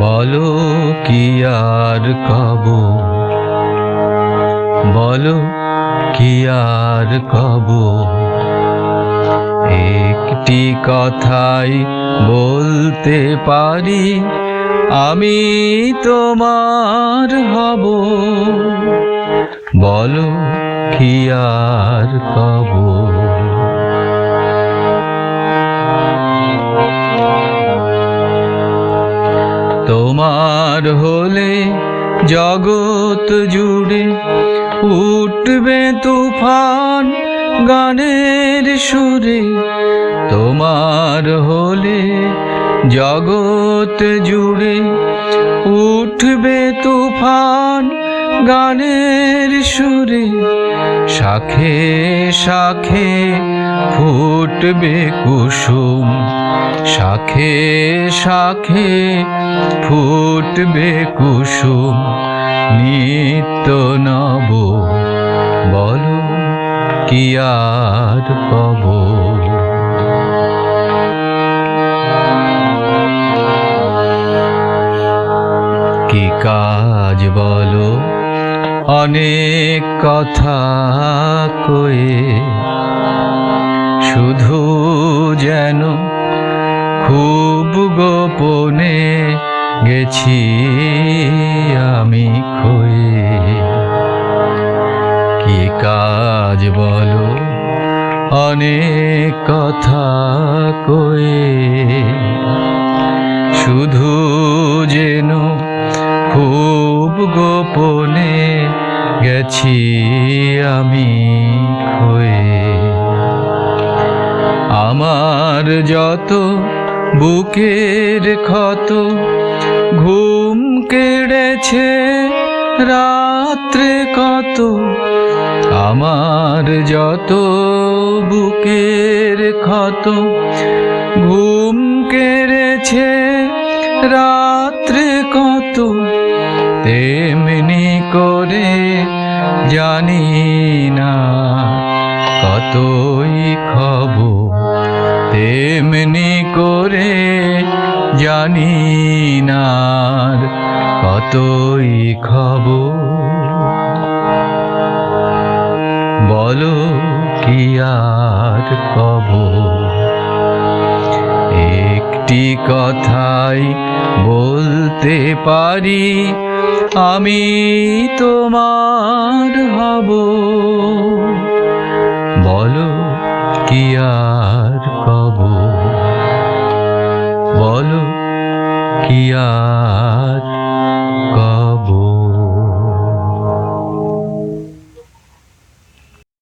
বলো কি আর কব বলো কি আর কব একটি কথাই বলতে পারি, আমি তোমার হব। বলো কি আর কব তোমার হলে জগৎ জুড়ে উঠবে তুফান গানের সুরে। তোমার হলে জগৎ জুড়ে উঠবে তুফান গানের সুরে শাখে শাখে ফুটবে কুসুম। শাখে শাখে ফুটবে কুসুম। নিত্য নব, বলো কি আর কব কি কাজ বলো? অনেক কথা কয়ে শুধু যেন খুব গোপনে গেছি আমি খয়ে। কি কাজ বলো? অনেক কথা কয়ে শুধু যেন খুব গোপনে গেছি আমি হয়ে। আমার যত বুকের ক্ষত ঘুম কেড়েছে, রাত্রে কত আমার যত বুকের ক্ষত ঘুম কেড়েছে, রাত্রে কত তেমনি করে জানি না কতই খব। তেমনি করে জানি না কতই খব। বলো কি আর কব? একটি কথাই বলতে পারি আমি তোমার হব। বলো কি আর কব? বলো কি আর